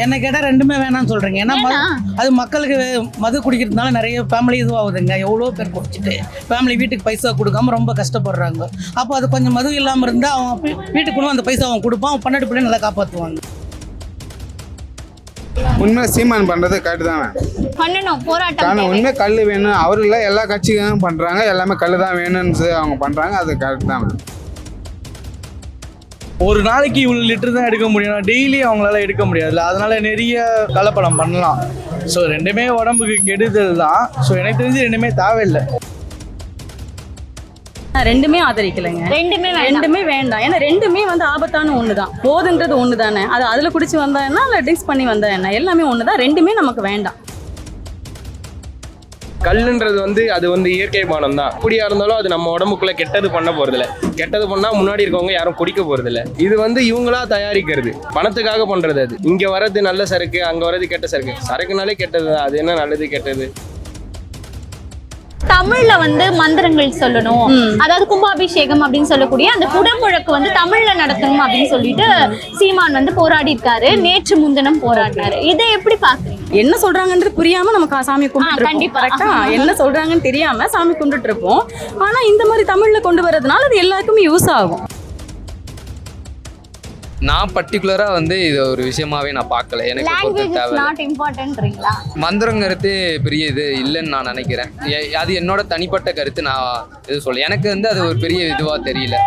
என்ன கேட்டால் ரெண்டுமே வேணாம்னு சொல்கிறீங்க ஏன்னா? அது மக்களுக்கு மது குடிக்கிறதுனால நிறைய ஃபேமிலி இதுவாகுதுங்க. எவ்வளோ பேர் குடிச்சிட்டு ஃபேமிலி வீட்டுக்கு பைசா கொடுக்காம ரொம்ப கஷ்டப்படுறாங்க. அப்போ அது கொஞ்சம் மது இல்லாமல் இருந்தால் அவன் வீ- வீட்டுக்கு கொண்டு வந்து அந்த பைசா அவன் கொடுப்பான். அவன் பன்னெண்டு பிள்ளை நல்லா காப்பாற்றுவாங்க உண்மை சீமான் பண்ணுறது கரெக்டு தானே? பண்ணணும். போராட்டம் காரணம். உண்மை கல் வேணும். அவர் இல்லை எல்லா கட்சிகளும் பண்ணுறாங்க எல்லாமே கல் தான் வேணும்னு சொல்லி அவங்க பண்ணுறாங்க அது கரெக்ட் தானே? ஒரு நாளைக்கு இவ்வளோ லிட்டர் தான் எடுக்க முடியும். டெய்லி அவங்களால எடுக்க முடியாதுல்ல. அதனால நிறைய கலப்படம் பண்ணலாம். ஸோ ரெண்டுமே உடம்புக்கு கெடுதல் தான். ஸோ எனக்கு தெரிஞ்சு ரெண்டுமே தேவையில்லை. நான் ரெண்டுமே ஆதரிக்கலைங்க. ரெண்டுமே வேண்டாம். ரெண்டுமே வேண்டாம். ஏன்னா ரெண்டுமே வந்து ஆபத்தான ஒன்று தான் போதுன்றது ஒன்று தானே அது அதில் குடிச்சு வந்தா என்ன? இல்லை ட்ரிங்க்ஸ் பண்ணி வந்தா என்ன? எல்லாமே ஒன்று தான் ரெண்டுமே நமக்கு வேண்டாம். கல்லுன்றது வந்து அது வந்து இயற்கை பானம் தான் அப்படியா இருந்தாலும் அது நம்ம உடம்புக்குள்ள கெட்டது பண்ண போறதில்ல. கெட்டது பண்ணா முன்னாடி இருக்கவங்க யாரும் குடிக்க போறதில்ல. இது வந்து இவங்களா தயாரிக்கிறது. பணத்துக்காக பண்றது அது. இங்க வர்றது நல்ல சரக்கு அங்க வர்றது கெட்ட சரக்கு. சரக்குனாலே கெட்டது தான் அது என்ன நல்லது கெட்டது? தமிழ்ல வந்து மந்திரங்கள் சொல்லணும். அதாவது கும்பாபிஷேகம் அப்படின்னு சொல்லக்கூடிய அந்த குடமுழக்கு வந்து தமிழ்ல நடத்தணும் அப்படின்னு சொல்லிட்டு சீமான் வந்து போராடி இருக்காரு நேற்று முன்தினம் போராடினாரு. இதை எப்படி பாக்குறீங்க என்ன சொல்றாங்கன்றது புரியாம நம்ம கா- சாமி கும்பிட்டு கண்டிப்பா. என்ன சொல்றாங்கன்னு தெரியாம சாமி கும்பிட்டு இருப்போம். ஆனா இந்த மாதிரி தமிழ்ல கொண்டு வரதுனால அது எல்லாருக்குமே யூஸ் ஆகும். நான் பர்டிகுலராக வந்து இது ஒரு விஷயமாவே நான் பார்க்கல. எனக்கு பொறுத்த மந்திரங்கிறது பெரிய இது இல்லைன்னு நான் நினைக்கிறேன். அது என்னோட தனிப்பட்ட கருத்து நான் இது சொல்ல எனக்கு வந்து அது ஒரு பெரிய இதுவாக தெரியல.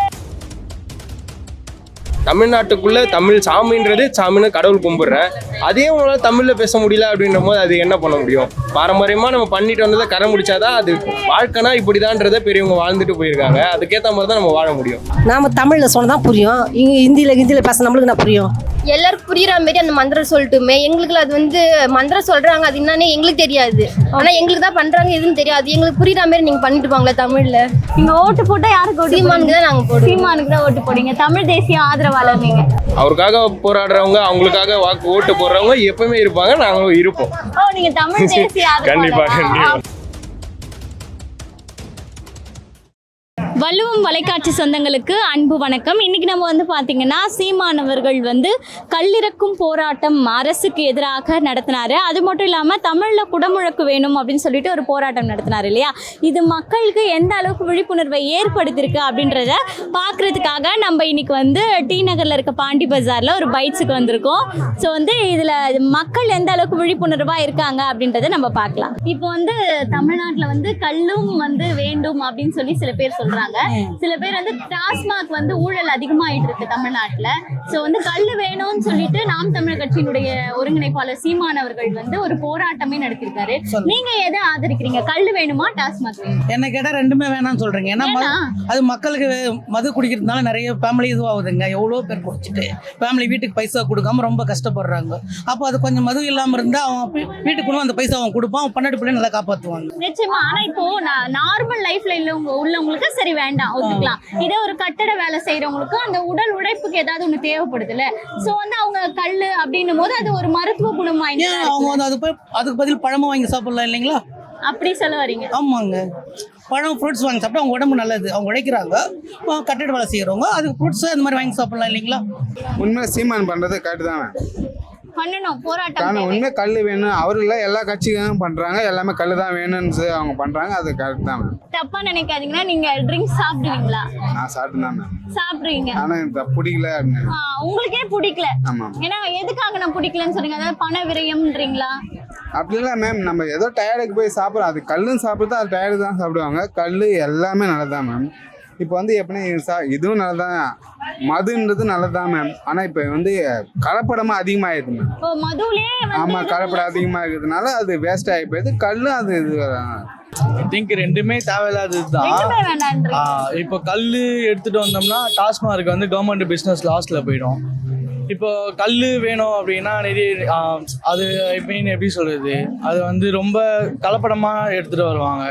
தமிழ்நாட்டுக்குள்ள தமிழ் சாமின்றது சாமின்னு கடவுள் கும்பிடுறேன் அதே உங்களால தமிழ்ல பேச முடியல அப்படின்ற போது அது என்ன பண்ண முடியும்? பாரம்பரியமா நம்ம பண்ணிட்டு வந்ததை கரை முடிச்சாதான் அது வாழ்க்கைனா இப்படிதான்றதை பெரியவங்க வாழ்ந்துட்டு போயிருக்காங்க. அதுக்கேற்ற மாதிரி தான் நம்ம வாழ முடியும். நாம தமிழ்ல சொன்னா தான் புரியும். இங்க ஹிந்தியில ஹிந்தியில பேச நம்மளுக்கு என்ன புரியும்? எல்லாருக்கும் புரியுற மாதிரி அந்த மந்திரம் சொல்லட்டுமே. எங்களுக்கு அது வந்து மந்திரம் சொல்றாங்க அது என்னன்னு எங்களுக்கு தெரியாது. ஆனா எங்களுக்கு தான் பண்றாங்க எதுன்னு தெரியாது. எங்களுக்கு புரியுற மாதிரி நீங்க பண்ணிட்டு போங்களா தமிழ்ல. நீங்க ஓட்டு போட்டா யாருக்கு சீமானுக்கு தான் நாங்க போடுவீங்க? போடுவோம். சீமானுக்கு தான் ஓட்டு போடுங்க தமிழ் தேசிய ஆதரவாளர் நீங்க. அவருக்காக போராடுறவங்க அவங்களுக்காக வாக்கு ஓட்டு போடுறவங்க எப்பவுமே இருப்பாங்க நாங்களும் இருப்போம் கண்டிப்பா? கண்டிப்பா வள்ளுவம் வலைக்காட்சி சொந்தங்களுக்கு அன்பு வணக்கம். இன்னைக்கு நம்ம வந்து பார்த்தீங்கன்னா சீமானவர்கள் வந்து கல்லிறக்கும் போராட்டம் அரசுக்கு எதிராக நடத்தினாரு. அது மட்டும் இல்லாமல் தமிழில் குடமுழக்கு வேணும் அப்படின்னு சொல்லிட்டு ஒரு போராட்டம் நடத்தினார் இல்லையா? இது மக்களுக்கு எந்த அளவுக்கு விழிப்புணர்வை ஏற்படுத்தியிருக்கு அப்படின்றத பார்க்கறதுக்காக நம்ம இன்னைக்கு வந்து டி நகரில் இருக்க பாண்டி பஜாரில் ஒரு பைட்ஸுக்கு வந்திருக்கோம். ஸோ வந்து இதில் மக்கள் எந்த அளவுக்கு விழிப்புணர்வாக இருக்காங்க அப்படின்றத நம்ம பார்க்கலாம் இப்போ வந்து தமிழ்நாட்டில் வந்து கல்லும் வந்து வேண்டும் அப்படின்னு சொல்லி சில பேர் சொல்கிறாங்க சொல்றாங்க சில பேர் வந்து டாஸ்மாக் வந்து ஊழல் அதிகமாயிட்டு இருக்கு தமிழ்நாட்டுல. சோ வந்து கல்லு வேணும்னு சொல்லிட்டு நாம் தமிழர் கட்சியினுடைய ஒருங்கிணைப்பாளர் சீமான் அவர்கள் வந்து ஒரு போராட்டமே நடத்திருக்காரு. நீங்க எதை ஆதரிக்கிறீங்க? கல்லு வேணுமா டாஸ்மாக் வேணுமா? என்ன கேட்டால் ரெண்டுமே வேணாம்னு சொல்கிறீங்க ஏன்னா? அது மக்களுக்கு மது குடிக்கிறதுனால நிறைய ஃபேமிலி இதுவாகுதுங்க. எவ்வளோ பேர் குடிச்சிட்டு ஃபேமிலி வீட்டுக்கு பைசா கொடுக்காம ரொம்ப கஷ்டப்படுறாங்க. அப்போ அது கொஞ்சம் மது இல்லாமல் இருந்தால் அவன் வீ- வீட்டுக்கு கொண்டு வந்து அந்த பைசா அவன் கொடுப்பான். அவன் பன்னெண்டு பிள்ளை நல்லா காப்பாற்றுவாங்க நிச்சயமா. ஆனா இப்போ நார்மல் லைஃப்ல உள்ளவங்க உள்ளவங்களுக்கு சரி வேண்டாம் ஒத்துக்கலாம். இதே ஒரு கட்டட வேலை செய்யறவங்களுக்கு அந்த உடல் உழைப்புக்கு ஏதாவது ஒண்ணு தேவைப்படுதுல்ல. சோ வந்து அவங்க கல்லு அப்படின்னும் போது அது ஒரு மருத்துவ குணம் வாய்ந்ததா ஏன் அவங்க? வந்து அது போய் அதுக்கு பதில் பழமும் வாங்கி சாப்பிடலாம் இல்லைங்களா? அப்படி சொல்ல வரீங்க. ஆமாங்க. பழம் ஃப்ரூட்ஸ் வாங்கி சாப்பிட்டா அவங்க உடம்பு நல்லது. அவங்க உழைக்கிறாங்க. கட்டிட வேலை செய்கிறவங்க அதுக்கு ஃப்ரூட்ஸ் அந்த மாதிரி வாங்கி சாப்பிடலாம் இல்லைங்களா? உண்மை சீமான் பண்ணுறது கரெக்டு தானே? பண்ணணும். போராட்டம். உண்மை கல் வேணும். அவர் இல்லை எல்லா கட்சிகளும் பண்ணுறாங்க எல்லாமே கல் தான் வேணும்னு அவங்க பண்ணுறாங்க அது கரெக்ட் தானே தப்பா நினைக்காதீங்கன்னா நீங்க ட்ரிங்க்ஸ் சாப்பிடுவீங்களா? நான் சாப்பிட்டு தானே சாப்பிடுவீங்க. ஆனால் எனக்கு பிடிக்கல உங்களுக்கே பிடிக்கல. ஆமாம் ஏன்னா எதுக்காக நான் பிடிக்கலன்னு சொன்னீங்க அதாவது பண விரயம்ன்றீங்களா? அப்படி இல்லை மேம் நம்ம ஏதோ டயர்டுக்கு போய் சாப்பிட்றோம். அது கல்லும் சாப்பிட்டு அது டயர்டு தான் சாப்பிடுவாங்க. கல் எல்லாமே நல்லதான் மேம் இப்போ வந்து எப்படின்னா இது சா இதுவும் நல்லதான் மதுன்றது நல்லதான் மேம் ஆனால் இப்போ வந்து கலப்படமாக அதிகமாகிடுது மேம் ஆமாம் கலப்படம் அதிகமாக இருக்கிறதுனால அது வேஸ்ட் ஆகி போயிடுது. கல்லும் அது இது திங்க் ரெண்டுமே தேவையில்லாதது தான் இப்போ கல் எடுத்துட்டு வந்தோம்னா டாஸ்மார்க் வந்து கவர்மெண்ட் பிஸ்னஸ் லாஸ்ட்ல போயிடும். இப்போ கல் வேணும் அப்படின்னா நிறைய அது ஐ மீன் எப்படி சொல்றது? அது வந்து ரொம்ப கலப்படமா எடுத்துட்டு வருவாங்க.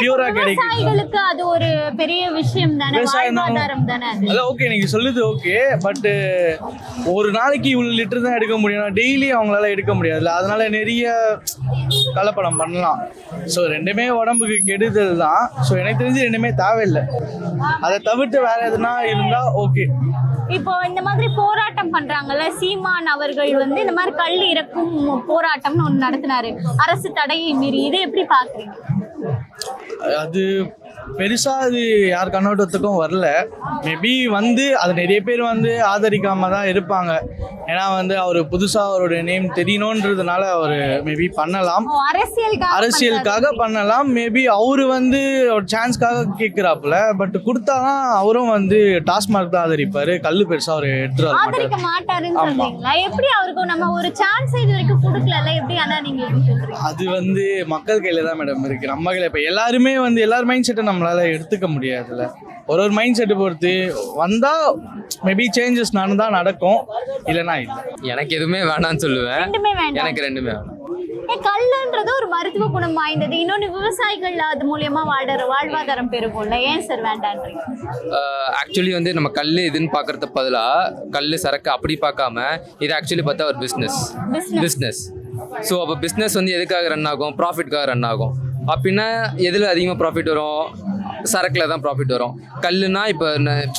பியூரா கிடைக்கும் அது ஒரு பெரிய விஷயம் தானே. அது. ஓகே நீங்க சொல்லுது ஓகே பட்டு ஒரு நாளைக்கு இவ்வளோ லிட்டர் தான் எடுக்க முடியும் டெய்லி அவங்களால எடுக்க முடியாதுல்ல. அதனால நிறைய கலப்படம் பண்ணலாம். ஸோ ரெண்டுமே உடம்புக்கு கெடுதல் தான். ஸோ எனக்கு தெரிஞ்சு ரெண்டுமே தேவையில்லை. அதை தவிர்த்து வேற எதுனா இருந்தால் ஓகே இப்போ இந்த மாதிரி போராட்டம் பண்றாங்கல்ல சீமான் அவர்கள் வந்து இந்த மாதிரி கல் இறக்கும் போராட்டம்னு ஒன்று நடத்தினாரு. அரசு தடையை மீறி இதை எப்படி பாக்குறீங்க? அது பெருசா அது யார் கண்ணோட்டத்துக்கும் வரல. மேபி வந்து அது நிறைய பேர் வந்து ஆதரிக்காம தான் இருப்பாங்க. ஏன்னா வந்து அவர் புதுசா அவருடைய நேம் தெரியணுன்றதுனால அவர் மேபி பண்ணலாம். அரசியலுக்காக பண்ணலாம். மேபி அவரு வந்து ஒரு சான்ஸ்க்காக கேட்குறாப்புல பட் கொடுத்தாதான் அவரும் வந்து டாஸ்மார்க் தான் ஆதரிப்பாரு. கல்லு பெருசா அவர் எடுத்துட்டு ஆதரிக்க மாட்டாருன்னு ஆமா. சொல்றீங்களா? எப்படி அவருக்கு நம்ம ஒரு சான்ஸ் இது வரைக்கும் கொடுக்கல எப்படி ஆனா நீங்க அது வந்து மக்கள் கையில தான் மேடம் இருக்கு. நம்ம கையில இப்போ எல்லாருமே வந்து எல்லார் மைண்ட் செட்டை நம்மளால எடுத்துக்க முடியாதுல்ல. ஒரு ஒரு மைண்ட் செட்டை பொறுத்து வந்தா மேபி சேஞ்சஸ் நடந்தா நடக்கும் இல்லைன்னா இல்லை. எனக்கு எதுவுமே வேணாம்னு சொல்லுவேன். ரெண்டுமே வேண்டாம். எனக்கு ரெண்டுமே வேணாம். ஏ, கல்லுன்றது ஒரு மருத்துவ குணம் வாய்ந்தது. இன்னொன்னு விவசாயிகள் அது மூலியமா வாழற வாழ்வாதாரம் பெருகும்ல. ஏன் சார் வேண்டான்றீங்க? ஆக்சுவலி வந்து நம்ம கல் இதுன்னு பார்க்கறது பதிலாக கல் சரக்கு அப்படி பார்க்காம இது ஆக்சுவலி பார்த்தா ஒரு பிஸ்னஸ் Business. பிஸ்னஸ் ஸோ அப்போ பிஸ்னஸ் வந்து எதுக்காக ரன் ஆகும்? ப்ராஃபிட்காக ரன் ஆகும். அப்படின்னா எதில் அதிகமாக ப்ராஃபிட் வரும்? சரக்கில் தான் ப்ராஃபிட் வரும். கல்லுனா இப்போ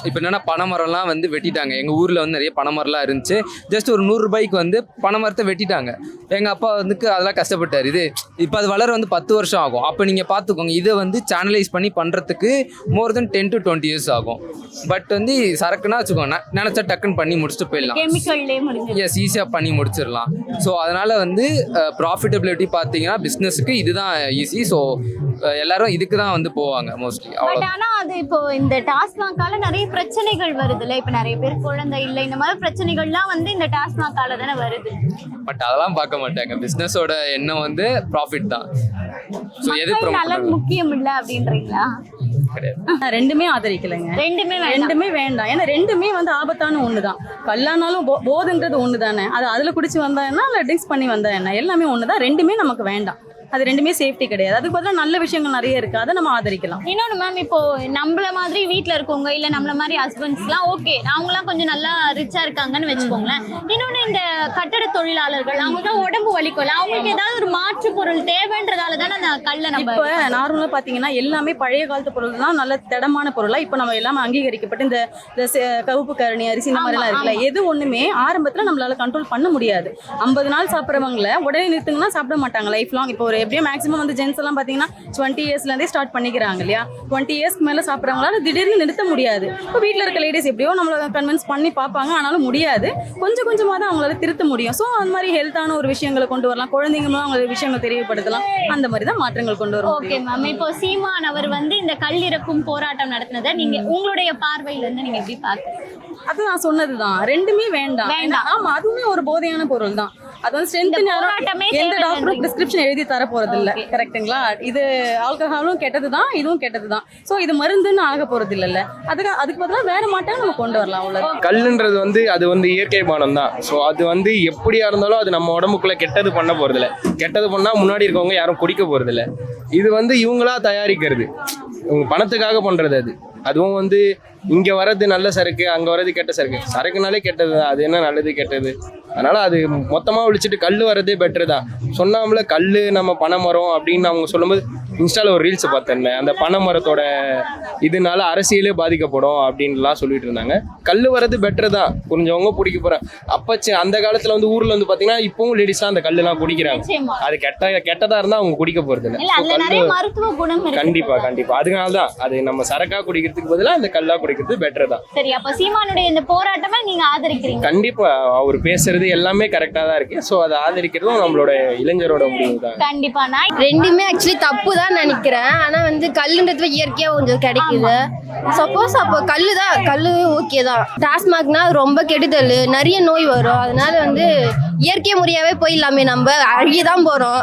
இப்போ என்னென்னா பனைமரம்லாம் வந்து வெட்டிட்டாங்க. எங்கள் ஊரில் வந்து நிறைய பனைமரம்லாம் இருந்துச்சு. ஜஸ்ட் ஒரு நூறுரூபாய்க்கு வந்து பனைமரத்தை வெட்டிட்டாங்க. எங்கள் அப்பா வந்து அதெல்லாம் கஷ்டப்பட்டார். இது இப்போ அது வளர வந்து பத்து வருஷம் ஆகும். அப்போ நீங்கள் பார்த்துக்கோங்க இதை வந்து சேனலைஸ் பண்ணி பண்ணுறதுக்கு more than ten to twenty years ஆகும். பட் வந்து சரக்குனா வச்சுக்கோங்க நினைச்சா டக்குன்னு பண்ணி முடிச்சுட்டு போயிடலாம். எஸ் ஈஸியாக பண்ணி முடிச்சிடலாம். ஸோ அதனால் வந்து ப்ராஃபிட்டபிலிட்டி பார்த்தீங்கன்னா பிஸ்னஸுக்கு இதுதான் ஈஸி ஸோ எல்லாரும் இதுக்கு தான் வந்து போவாங்க மோஸ்ட்லி பட் ஆனா அது இப்போ இந்த டாஸ்மாகால நிறைய பிரச்சனைகள் வருதுல்ல இப்ப நிறைய பேர் குழந்தை இல்லை இந்த மாதிரி பிரச்சனைகள்லாம் வந்து இந்த டாஸ்மாகால தானே வருது. பட் அதெல்லாம் பார்க்க மாட்டாங்க. பிஸ்னஸோட எண்ணம் வந்து ப்ராஃபிட் தான். ஸோ எது நலன் முக்கியம் இல்ல அப்படின்றீங்களா? ரெண்டுமே ஆதரிக்கலைங்க. ரெண்டுமே வேண்டாம். ரெண்டுமே வேண்டாம். ஏன்னா ரெண்டுமே வந்து ஆபத்தான ஒன்று தான் கல்லானாலும் போ போதுன்றது ஒன்று தானே அது அதில் குடிச்சு வந்தா என்ன இல்லை ட்ரிங்க்ஸ் பண்ணி வந்தா என்ன? எல்லாமே ஒன்று தான் ரெண்டுமே நமக்கு வேண்டாம். அது ரெண்டுமே சேஃப்டி கிடையாது. அதுக்கு பதிலாக நல்ல விஷயங்கள் நிறைய இருக்கு. அதை நம்ம ஆதரிக்கலாம். இன்னொன்று மேம் இப்போ நம்மள மாதிரி வீட்டில் இருக்கவங்க இல்லை நம்மள மாதிரி ஹஸ்பண்ட்ஸ்லாம் ஓகே அவங்களாம் கொஞ்சம் நல்லா ரிச்சாக இருக்காங்கன்னு வச்சுக்கோங்களேன். இன்னொன்று இந்த கட்டட தொழிலாளர்கள் அவங்களுக்கு உடம்பு வலிக்கல அவங்களுக்கு ஏதாவது ஒரு மாற்று பொருள் தேவைன்றதால தானே அந்த கல்லை நம்ம இப்போ நார்மலாக பார்த்தீங்கன்னா எல்லாமே பழைய காலத்து பொருள் தான் நல்ல திடமான பொருளாக இப்போ நம்ம எல்லாமே அங்கீகரிக்கப்பட்டு இந்த கவுப்பு கரணி அரிசி இந்த மாதிரிலாம் இருக்குல்ல? எது ஒன்றுமே ஆரம்பத்தில் நம்மளால கண்ட்ரோல் பண்ண முடியாது. ஐம்பது நாள் சாப்பிட்றவங்கள உடனே நிறுத்துங்கன்னா சாப்பிட மாட்டாங்க. லைஃப் லாங் இப்போ ஒரு எப்படியும் மேக்ஸிமம் வந்து ஜென்ஸ் எல்லாம் பார்த்தீங்கன்னா டுவெண்ட்டி இயர்ஸ்லேருந்தே ஸ்டார்ட் பண்ணிக்கிறாங்க இல்லையா? டுவெண்ட்டி இயர்ஸ்க்கு மேலே சாப்பிட்றவங்களால திடீர்னு நிறுத்த முடியாது. இப்போ வீட்டில் இருக்க லேடிஸ் எப்படியோ நம்மளை கன்வின்ஸ் பண்ணி பார்ப்பாங்க ஆனாலும் முடியாது. கொஞ்சம் கொஞ்சமாக தான் அவங்களால திருத்த முடியும். ஸோ அந்த மாதிரி ஹெல்த்தான ஒரு விஷயங்களை கொண்டு வரலாம். குழந்தைங்களும் அவங்க விஷயங்களை தெரியப்படுத்தலாம். அந்த மாதிரி தான் மாற்றங்கள் கொண்டு வர ஓகே மேம் இப்போ சீமான் அவர் வந்து இந்த கல் இறக்கும் போராட்டம் நடத்தினதை நீங்க உங்களுடைய பார்வையில இருந்து நீங்க எப்படி பாக்குறீங்க அது நான் சொன்னதுதான். ரெண்டுமே வேண்டாம். வேண்டாம். ஆமா அதுவுமே ஒரு போதையான பொருள் தான் அது வந்து ஸ்ட்ரென்த் போராட்டமே எந்த. டாக்டரும் பிரிஸ்கிரிப்ஷன் எழுதி தர போறது இல்ல கரெக்ட்டுங்களா இது ஆல்கஹாலும் கெட்டது தான் இதுவும் கெட்டது தான் ஸோ இது மருந்துன்னு ஆக போறது இல்லைல்ல அதுக்கு அதுக்கு பதிலாக வேற மாட்டாங்க நம்ம கொண்டு வரலாம் அவ்வளோ கல்லுன்றது வந்து அது வந்து இயற்கை பானம் தான். ஸோ அது வந்து எப்படியா இருந்தாலும் அது நம்ம உடம்புக்குள்ள கெட்டது பண்ண போறதில்ல. கெட்டது பண்ணா முன்னாடி இருக்கவங்க யாரும் குடிக்க போறதில்ல. இது வந்து இவங்களா தயாரிக்கிறது. இவங்க பணத்துக்காக பண்றது அது. அதுவும் வந்து இங்க வர்றது நல்ல சரக்கு அங்க வர்றது கெட்ட சரக்கு. சரக்குனாலே கெட்டது தான் அது என்ன நல்லது கெட்டது? அதனால அது மொத்தமா ஒழிச்சிட்டு கல் வர்றதே பெட்டர் தான். சொன்னாமல கல் நம்ம பனைமரம் அப்படின்னு அவங்க சொல்லும்போது இன்ஸ்டால ஒரு ரீல்ஸ் பார்த்தேன் அந்த பனைமரத்தோட இதனால அரசியலே பாதிக்கப்படும் அப்படின்லாம் சொல்லிட்டு இருந்தாங்க. கல் வர்றது பெட்டர் தான். புரிஞ்சவங்க பிடிக்க போறேன் அப்பச்சு அந்த காலத்துல வந்து ஊர்ல வந்து பாத்தீங்கன்னா இப்பவும் லேடிஸ்லாம் அந்த கல்லுலாம் குடிக்கிறாங்க அது கெட்ட கெட்டதா இருந்தா அவங்க குடிக்க போறது இல்ல. இல்ல அதுல நிறைய மருத்துவ குணம் இருக்கு. கண்டிப்பா கண்டிப்பா. அதனால தான் அது நம்ம சரக்கா குடிக்கிறதுக்கு பதிலா அந்த கல்லா குடிக்கிறது பெட்டர் தான். சரி அப்ப சீமானுடைய இந்த போராட்டமே நீங்க ஆதரிக்கிறீங்க. கண்டிப்பா அவர் பேசுறது எல்லாமே கரெக்டா தான் இருக்கு. ஸோ அதை ஆதரிக்கிறதும் நம்மளோட இளைஞரோட முடிவு தான் கண்டிப்பா. நான் ரெண்டுமே ஆக்சுவலி தப்பு தான் நினைக்கிறேன். ஆனால் வந்து கல்லுன்றது இயற்கையாக கொஞ்சம் கிடைக்குது. சப்போஸ் அப்போ கல் தான் கல் ஓகே தான் டாஸ்மாக்னா ரொம்ப கெடுதல். நிறைய நோய் வரும். அதனால வந்து இயற்கை முறையாகவே போயிடலாமே நம்ம. அழுகி தான் போகிறோம்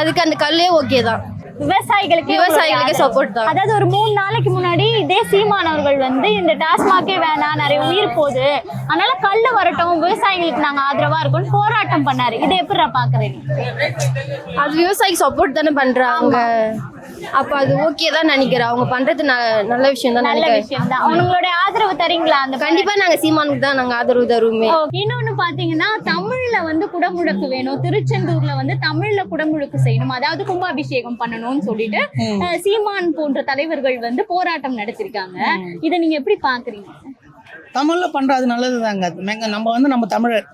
அதுக்கு அந்த கல்லே ஓகே தான் விவசாயிகளுக்கு விவசாயிகளுக்கு support தான். அதாவது ஒரு மூணு நாளைக்கு முன்னாடி இதே சீமானவர்கள் வந்து இந்த டாஸ்மாகே வேணாம் நிறைய உயிர் போகுது. அதனால கல்லு வரட்டும் விவசாயிகளுக்கு நாங்க ஆதரவா இருக்கோம்னு போராட்டம் பண்ணாரு. இதை எப்படி பாக்குறீங்க அது விவசாயிக்கு சப்போர்ட் தானே பண்ணுறாங்க அப்போ அது ஓகே தான் நினைக்கிறேன். அவங்க பண்ணுறது ந நல்ல விஷயம் தான் நல்ல நினைக்கிறேன். விஷயம் தான். உங்களுடைய ஆதரவு தரீங்களா அந்த கண்டிப்பாக நாங்கள் சீமானுக்கு தான் நாங்கள் ஆதரவு தருவோமே. இன்னொன்னு பாத்தீங்கன்னா தமிழ்ல வந்து குடமுழக்கு வேணும். திருச்செந்தூர்ல வந்து தமிழ்ல குடமுழக்கு செய்யணும். அதாவது கும்பாபிஷேகம் பண்ணணும்னு சொல்லிட்டு அஹ், சீமான் போன்ற தலைவர்கள் வந்து போராட்டம் நடத்திருக்காங்க. இதை நீங்க எப்படி பாக்குறீங்க? தமிழில் பண்ணுறது நல்லது தாங்க நம்ம வந்து நம்ம தமிழர்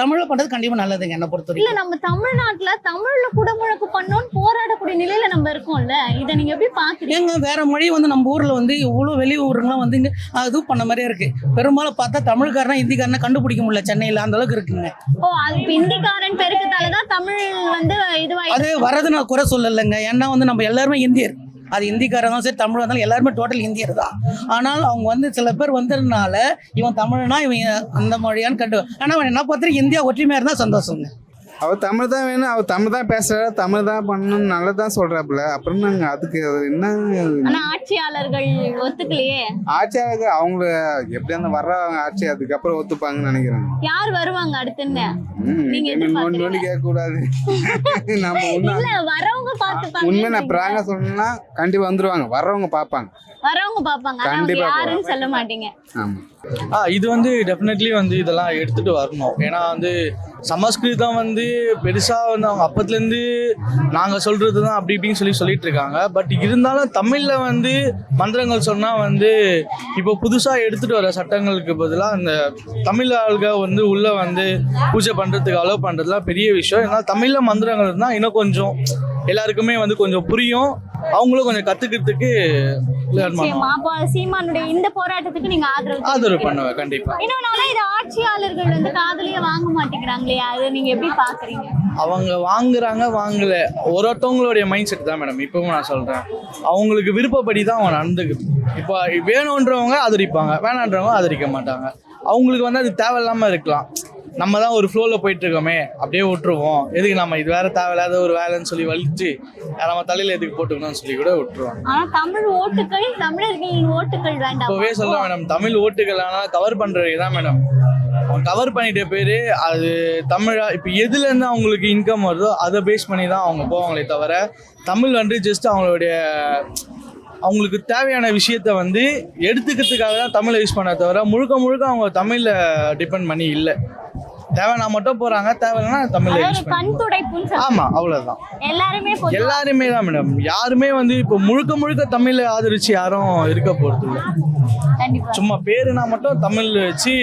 தமிழில் பண்ணுறது கண்டிப்பாக நல்லதுங்க என்னை பொறுத்த இல்ல நம்ம தமிழ்நாட்டுல தமிழ்ல குடமுழக்கு பண்ணோம்னு போராடக்கூடிய நிலையில நம்ம இருக்கோம்ல. இதை நீங்க எப்படி பாக்குறீங்க? வேற மொழி வந்து நம்ம ஊரில் வந்து இவ்வளோ வெளி ஊருங்களாம் வந்து இங்கே இது பண்ண மாதிரியே இருக்கு. பெரும்பாலும் பார்த்தா தமிழ்காரனா ஹிந்திக்காரனா கண்டுபிடிக்க முடியல சென்னையில் அந்த அளவுக்கு இருக்குங்க. ஓ அது இந்திக்காரன் பெருக்கத்தாலதான் தமிழ் வந்து இதுவாயிடுச்சு அது வரது நான் குறை சொல்லலைங்க. ஏன்னா வந்து நம்ம எல்லாருமே இந்தியர். அது இந்திக்காரங்க சரி தமிழ் இருந்தாலும் எல்லாருமே டோட்டல் இந்தியர் தான். ஆனால் அவங்க வந்து சில பேர் வந்ததுனால இவன் தமிழ்னா இவன் அந்த மொழியான்னு கண்டு ஆனால் அவன் என்ன பார்த்துட்டு இந்தியா ஒற்றுமையாக இருந்தால் சந்தோஷங்க. அவர் தமிழ் தான் வேணும் அவர் தமிழ் தான் பேசுறாரு தமிழ் தான் பண்ணணும் நல்லதான் சொல்றாப்புல. அப்புறம் நாங்கள் அதுக்கு அது என்ன? ஆனா ஆட்சியாளர்கள் ஒத்துக்கலையே. ஆட்சியாக அவங்க எப்படி அந்த வர்றவங்க ஆட்சி அதுக்கப்புறம் ஒத்துப்பாங்கன்னு நினைக்கிறேன் யார் வருவாங்க அடுத்துன்னு நீங்க? நோண்டி கேட்கக்கூடாது. நம்ம உண்மை வரவங்க உண்மை நான் பிராங்க சொன்னா கண்டிப்பா வந்துருவாங்க. வர்றவங்க பார்ப்பாங்க. வரவங்க பாப்பாங்க ஆனா கண்டிப்பா யாருன்னு சொல்ல மாட்டீங்க. ஆமா. ஆ இது வந்து டெஃபினெட்லி வந்து இதெல்லாம் எடுத்துட்டு வரணும். ஏன்னா வந்து சமஸ்கிருதம் வந்து பெருசாக வந்து அவங்க அப்பத்துலேருந்து நாங்கள் சொல்கிறது தான் அப்படி இப்படின்னு சொல்லி சொல்லிட்டு இருக்காங்க பட் இருந்தாலும் தமிழில் வந்து மந்திரங்கள் சொன்னால் வந்து இப்போ புதுசாக எடுத்துகிட்டு வர சட்டங்களுக்கு பதிலாக அந்த தமிழ் ஆள்க வந்து உள்ளே வந்து பூஜை பண்ணுறதுக்கு அலோவ் பண்ணுறதுலாம் பெரிய விஷயம். ஏன்னா தமிழில் மந்திரங்கள் இருந்தால் இன்னும் கொஞ்சம் எல்லாருக்குமே வந்து கொஞ்சம் புரியும். அவங்களும் கொஞ்சம் அப்போ சீமானுடைய இந்த போராட்டத்துக்கு நீங்க ஆதரவு ஆதரவு. பண்ணுவேன் கண்டிப்பாக இன்னொன்னு இது ஆட்சியாளர்கள் வந்து காதலியே வாங்க மாட்டேங்கிறாங்களே அது நீங்க எப்படி பாக்குறீங்க? அவங்க வாங்குறாங்க வாங்கல. ஒரு ஒருத்தவங்களுடைய மைண்ட் செட் தான் மேடம் இப்பவும் நான் சொல்றேன். அவங்களுக்கு விருப்பப்படி தான் அவங்க நடந்துக்குது இப்போ வேணுன்றவங்க ஆதரிப்பாங்க வேணான்றவங்க ஆதரிக்க மாட்டாங்க. அவங்களுக்கு வந்து அது தேவையில்லாம இருக்கலாம். நம்ம தான் ஒரு ஃப்ளோவில் போயிட்டு இருக்கோமே அப்படியே விட்டுருவோம். எதுக்கு நம்ம இது வேற தேவையில்லாத ஒரு வேலைன்னு சொல்லி வலிச்சு நம்ம தலையில எதுக்கு போட்டுக்கணும்னு சொல்லி கூட விட்டுருவோம். தமிழ் ஓட்டுகள் தமிழர்களின் ஓட்டுகள் இப்போவே வேண்டாம் சொல்ல மேடம் தமிழ் ஓட்டுகள் ஆனால் கவர் பண்ணுறது தான் மேடம் அவன் கவர் பண்ணிட்ட பேர் அது தமிழா இப்போ எதுலேருந்து அவங்களுக்கு இன்கம் வருதோ அதை பேஸ் பண்ணி தான் அவங்க போவாங்களே தவிர தமிழ் வந்து ஜஸ்ட் அவங்களுடைய அவங்களுக்கு தேவையான விஷயத்த வந்து எடுத்துக்கிறதுக்காக தான் தமிழை யூஸ் பண்ண தவிர முழுக்க முழுக்க அவங்க தமிழில் டிபெண்ட் பண்ணி இல்லை. தேவைன்னா மட்டும் போகிறாங்க தேவைன்னா தமிழில் கண் துடைப்புன்னு ஆமாம் அவ்வளோதான் எல்லாருமே எல்லாருமே தான் மேடம் யாருமே வந்து இப்போ முழுக்க முழுக்க தமிழை ஆதரிச்சு யாரும் இருக்க போகிறது இல்லை சும்மா பேருனா மட்டும் தமிழ் வச்சு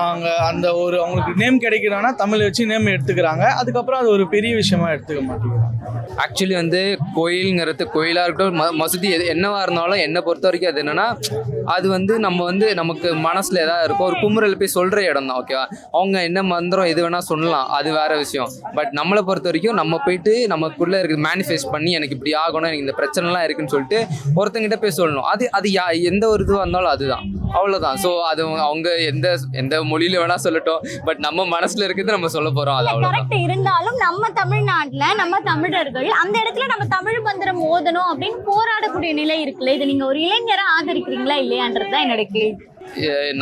அவங்க அந்த ஒரு அவங்களுக்கு நேம் கிடைக்கிறாங்கன்னா தமிழ் வச்சு நேம் எடுத்துக்கிறாங்க. அதுக்கப்புறம் அது ஒரு பெரிய விஷயமா எடுத்துக்க மாட்டேங்கிறாங்க. ஆக்சுவலி வந்து கோயிலுங்கிறது கோயிலாக இருக்கட்டும் ம மசூதி எது என்னவா இருந்தாலும் என்னை பொறுத்த வரைக்கும் அது என்னன்னா அது வந்து நம்ம வந்து நமக்கு மனசில் ஏதாவது இருக்கும். ஒரு குமுறல் போய் சொல்கிற இடம் தான் ஓகேவா அவங்க என்ன மந்திரம் எது வேணால் சொல்லலாம் அது வேற விஷயம். பட் நம்மளை பொறுத்த வரைக்கும் நம்ம போயிட்டு நமக்குள்ளே இருக்கு மேனிஃபெஸ்ட் பண்ணி எனக்கு இப்படி ஆகணும் எனக்கு இந்த பிரச்சனைலாம் இருக்குன்னு சொல்லிட்டு ஒருத்தங்கிட்ட போய் சொல்லணும். அது அது யா எந்த ஒரு இதுவாக இருந்தாலும் அதுதான். அவ்வளோதான் ஸோ அது அவங்க எந்த எந்த மொழியில வேணால் சொல்லட்டும். பட் நம்ம மனசில் இருக்கிறது நம்ம சொல்ல போகிறோம் அது கரெக்ட் இருந்தாலும் நம்ம தமிழ்நாட்டுல நம்ம தமிழர்கள் அந்த இடத்துல நம்ம தமிழ் மந்திரம் ஓதணும் அப்படின்னு போராடக்கூடிய நிலை இருக்குல்ல? இது நீங்க ஒரு இளைஞரா ஆதரிக்கிறீங்களா இல்லையான்றது தான் என்னோட கேள்வி.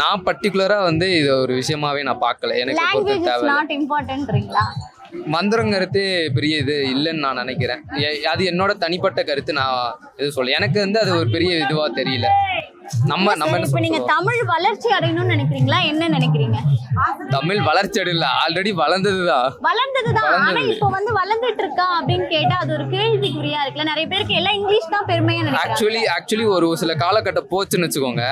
நான் பர்டிகுலராக வந்து இது ஒரு விஷயமாவே நான் பார்க்கல. எனக்கு நாட் இம்பார்ட்டன்ட்றீங்களா மந்திரங்கிறது பெரிய இது இல்லைன்னு நான் நினைக்கிறேன். அது என்னோட தனிப்பட்ட கருத்து நான் இது சொல்ல எனக்கு வந்து அது ஒரு பெரிய இதுவா தெரியல. நம்ம நம்ம இப்ப நீங்க தமிழ் வளர்ச்சி அடையணும்னு நினைக்கிறீங்களா? என்ன நினைக்கிறீங்க? தமிழ் வளர்ச்சி அடையல ஆல்ரெடி வளர்ந்ததுதான் வளர்ந்ததுதான் ஆனா. இப்போ வந்து வளர்ந்துட்டு இருக்கா அப்படின்னு கேட்டா அது ஒரு கேள்விக்குறியா இருக்குல்ல. நிறைய பேருக்கு எல்லாம் இங்கிலீஷ் தான் பெருமையா நினைக்கிறாங்க. ஆக்சுவலி ஆக்சுவலி ஒரு சில காலகட்டம் போச்சுன்னு வச்சுக்கோங்க.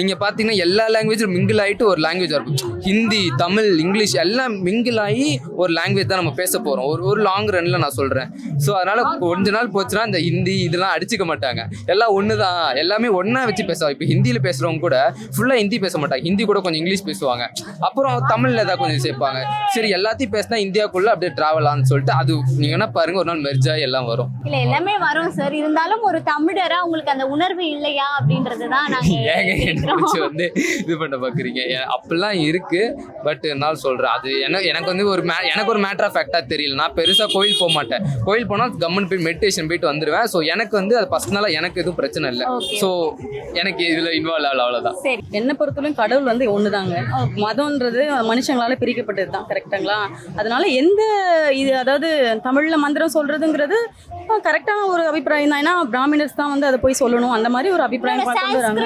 நீங்க பாத்தீங்கன்னா எல்லா லாங்குவேஜும் மிங்கிள் ஆயிட்டு ஒரு லாங்குவேஜ் இருக்கும் ஹிந்தி தமிழ் இங்கிலீஷ் எல்லாம் மிங்கிள் ஆகி ஒரு லாங்குவேஜ் தான் நம்ம பேச போறோம். ஒரு ஒரு லாங் ரன்ல நான் சொல்றேன். ஸோ அதனால கொஞ்ச நாள் போச்சுன்னா இந்த ஹிந்தி இதெல்லாம் அடிச்சுக்க மாட்டாங்க. எல்லாம் ஒன்று தான் எல்லாமே ஒன்றா வச்சு பேசுவாங்க இப்போ ஹிந்தியில் பேசுகிறவங்க கூட ஃபுல்லாக ஹிந்தி பேச மாட்டாங்க. ஹிந்தி கூட கொஞ்சம் இங்கிலீஷ் பேசுவாங்க. அப்புறம் தமிழில் ஏதாவது கொஞ்சம் சேர்ப்பாங்க. சரி எல்லாத்தையும் பேசினா இந்தியாக்குள்ளே அப்படியே ட்ராவல் ஆன்னு சொல்லிட்டு அது நீங்கள் வேணா பாருங்க ஒரு நாள் மெர்ஜாகி எல்லாம் வரும். இல்ல எல்லாமே வரும் சார் இருந்தாலும் ஒரு தமிழரா உங்களுக்கு அந்த உணர்வு இல்லையா அப்படின்றது தான் நாங்க ஏங்க என்ன கேக்குறோம். பிடிச்சி வந்து இது பண்ண பார்க்குறீங்க அப்படிலாம் இருக்கு பட் என்னால் சொல்கிறேன் அது எனக்கு எனக்கு வந்து ஒரு மே எனக்கு ஒரு மேட்டர் ஆஃப் ஃபேக்டாக தெரியல. நான் பெருசாக கோயில் போக மாட்டேன். கோயில் போனால் கம்மன் போய் மெடிடேஷன் போயிட்டு வந்துடுவேன் ஸோ எனக்கு வந்து அது பர்சனலாக எனக்கு எதுவும் பிரச்சனை இல்லை. ஸோ எனக்கு இதுல இன்வால்வ் ஆகல அவ்வளவுதான். சரி என்னை பொறுத்தவரைக்கும் கடவுள் வந்து ஒண்ணுதாங்க. மதம்ன்றது மனுஷங்களால பிரிக்கப்பட்டது தான் கரெக்டுங்களா அதனால எந்த இது அதாவது தமிழ்ல மந்திரம் சொல்றதுங்கிறது கரெக்டான ஒரு அபிப்பிராயம் தான். ஏன்னா பிராமினர்ஸ் தான் வந்து அதை போய் சொல்லணும். அந்த மாதிரி ஒரு அபிப்பிராயம் கொண்டு வராங்க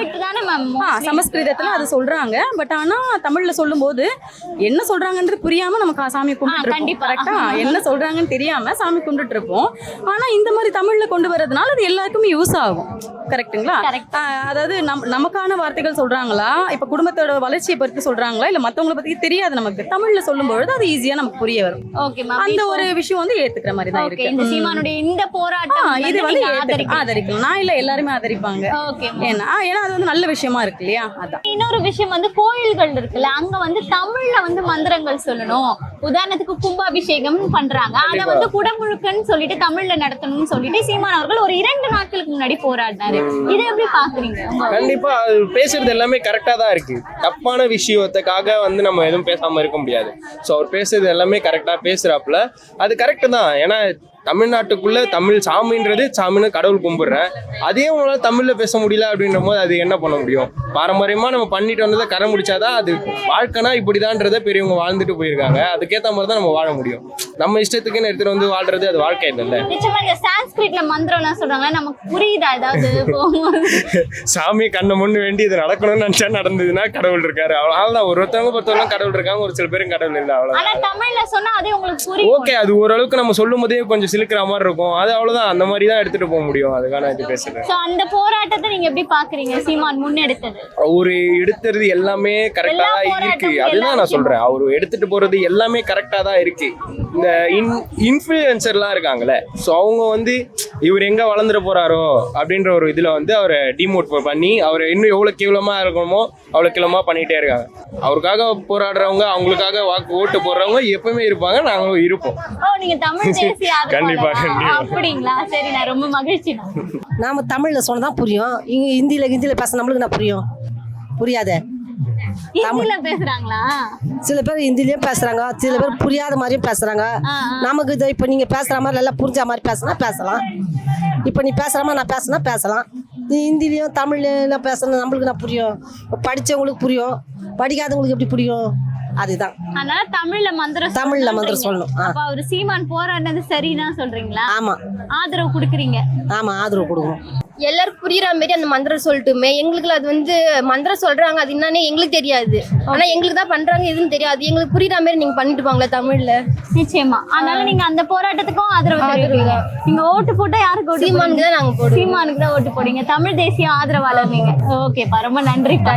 ஆ சமஸ்கிருதத்துல அது சொல்றாங்க. பட் ஆனா தமிழ்ல சொல்லும்போது என்ன சொல்றாங்கன்றது புரியாம நம்ம சாமி கும்பிட்டு. கரெக்டா என்ன சொல்றாங்கன்னு தெரியாம சாமி கும்பிட்டு இருப்போம். ஆனா இந்த மாதிரி தமிழ்ல கொண்டு வரதுனால அது எல்லாருக்குமே யூஸ் ஆகும். ஆஹ் அதாவது நம் நமக்கான வார்த்தைகள் சொல்றாங்களா? இப்ப குடும்பத்தோட வளர்ச்சியை பற்றி சொல்றாங்களா? இல்ல மத்தவங்கள பத்தி தெரியாது நமக்கு. தமிழ்ல சொல்லும்பொழுது அது ஈஸியா நமக்கு புரிய வரும். அந்த ஒரு விஷயம் வந்து ஏத்துக்கிற மாதிரி தான் இருக்கு. இந்த. சீமானுடைய இந்த போராட்டம் இது வந்து. ஆதரிக்கலாம். நான் இல்ல எல்லாருமே ஆதரிப்பாங்க. ஏன்னா ஏன்னா அது வந்து நல்ல விஷயமா இருக்கு இல்லையா? அதான். இன்னொரு விஷயம் வந்து கோயில்கள் இருக்குல்ல அங்க வந்து தமிழ்ல வந்து மந்திரங்கள் சொல்லணும். உதாரணத்துக்கு கும்பாபிஷேகம் பண்றாங்க. அத வந்து குடமுழுக்கன்னு சொல்லிட்டு தமிழ்ல நடத்தணும்னு சொல்லிட்டு சீமான் அவர்கள் ஒரு இரண்டு நாட்களுக்கு முன்னாடி போராடினாரு. இதை எப்படி பாக்குறீங்க? கண்டிப்பா பேசுறது எல்லாமே கரெக்டா தான் இருக்கு. தப்பான விஷயத்துக்காக வந்து நம்ம எதுவும் பேசாம இருக்க முடியாது. ஸோ அவர் பேசுறது எல்லாமே கரெக்டா பேசுறாப்புல. அது கரெக்டு தான். ஏன்னா தமிழ்நாட்டுக்குள்ள தமிழ் சாமின்றது சாமின்னு கடவுள் கும்பிடுறேன் அதே உங்களால தமிழ்ல பேச முடியல அப்படின்ற போது அது என்ன பண்ண முடியும்? பாரம்பரியமா நம்ம பண்ணிட்டு வந்ததை கரை முடிச்சாதான் அது வாழ்க்கைனா இப்படிதான்றத பெரியவங்க வாழ்ந்துட்டு போயிருக்காங்க. அதுக்கேற்ற மாதிரி தான் நம்ம வாழ முடியும். நம்ம இஷ்டத்துக்குன்னு எடுத்துட்டு வந்து வாழ்றது அது வாழ்க்கை இல்லைல்ல. சான்ஸ்கிரிட்ல மந்திரம்லாம் சொல்றாங்க நமக்கு புரியுதா ஏதாவது? சாமி கண்ணை முன்னு வேண்டி இது நடக்கணும்னு நினைச்சா நடந்ததுன்னா கடவுள் இருக்காரு. அவ்வளவு- அவ்வளவுதான் ஒருத்தவங்க பத்தவங்க கடவுள் இருக்காங்க ஒரு சில பேரும் கடவுள் இல்லை அவ்வளவு ஓகே அது ஓரளவுக்கு நம்ம சொல்லும் போதே கொஞ்சம் சிலுக்கிற மாதிரி இருக்கும். அது அவ்வளவுதான். அந்த மாதிரி தான் எடுத்துட்டு போக முடியும். அதுக்காக நான் இது பேசுறேன். சோ அந்த போராட்டத்தை நீங்க எப்படி பாக்குறீங்க சீமான் முன்னெடுத்தது? அவரு எடுத்துறது எல்லாமே கரெக்டா தான் இருக்கு. அதுதான் நான் சொல்றேன். அவரு எடுத்துட்டு போறது எல்லாமே கரெக்டா தான் இருக்கு. இந்த இன் இன்ஃபுளுசர்லாம் இருக்காங்கல்ல. ஸோ அவங்க வந்து இவர் எங்க வளர்ந்துட போறாரோ அப்படின்ற ஒரு இதுல வந்து அவரை டிமோட் பண்ணி அவரை இன்னும் எவ்வளவு கேவலமா இருக்கணுமோ அவ்வளவு கேவலமா பண்ணிட்டே இருக்காங்க. அவருக்காக போராடுறவங்க அவங்களுக்காக வாக்கு ஓட்டு போடுறவங்க எப்பவுமே இருப்பாங்க. நாங்களும் இருப்போம். ஓ நீங்க தமிழ் தேசிய கண்டிப்பா? கண்டிப்பா. அப்படிங்களா? சரி நான் ரொம்ப மகிழ்ச்சி. நாம் தமிழில் சொன்னால் தான் புரியும். இங்கே ஹிந்தியில் ஹிந்தியில் பேச நம்மளுக்கு என்ன புரியும்? புரியாதே. ஹிந்தில பேசுறாங்களா? சில பேர் ஹிந்திலையும் பேசுகிறாங்க சில பேர் புரியாத மாதிரியும் ஆ. நமக்கு இது இப்போ நீங்கள் பேசுகிற மாதிரி நல்லா புரிஞ்ச மாதிரி பேசினா பேசலாம். இப்போ நீ பேசுகிற மாதிரி நான் பேசினா பேசலாம். நீ ஹிந்திலையும் தமிழ்லாம் பேசணும் நம்மளுக்கு என்ன புரியும்? இப்போ படித்தவங்களுக்கு புரியும். படிக்காதவங்களுக்கு எப்படி புரியும்? அதுதான். அதனால தமிழ்ல மந்திரம் தமிழ்ல. மந்திரம் சொல்லணும். அப்ப அவர் சீமான் போராடினது சரிதான் சொல்றீங்களா? ஆமாம் ஆதரவு கொடுக்குறீங்க. ஆமாம் ஆதரவு கொடுக்கணும். எல்லாருக்கும் புரியுற மாதிரி அந்த மந்திரம் சொல்லட்டுமே. எங்களுக்கு அது வந்து மந்திரம் சொல்றாங்க அது என்னன்னு எங்களுக்கு தெரியாது. ஆனா எங்களுக்கு தான் பண்றாங்க எதுன்னு தெரியாது. எங்களுக்கு புரியுற மாதிரி நீங்க பண்ணிட்டு போங்களா தமிழ்ல. நிச்சயமா. அதனால நீங்க அந்த போராட்டத்துக்கும் ஆதரவு தெரிவிக்கிறீங்க. நீங்க ஓட்டு போட்டா யாருக்கு ஓட்டு சீமானுக்கு தான் நாங்க போடுவோம். சீமானுக்கு தான் ஓட்டு போடுங்க தமிழ் தேசிய ஆதரவாளர் நீங்க. ஓகேப்பா. ரொம்ப நன்றிப்பா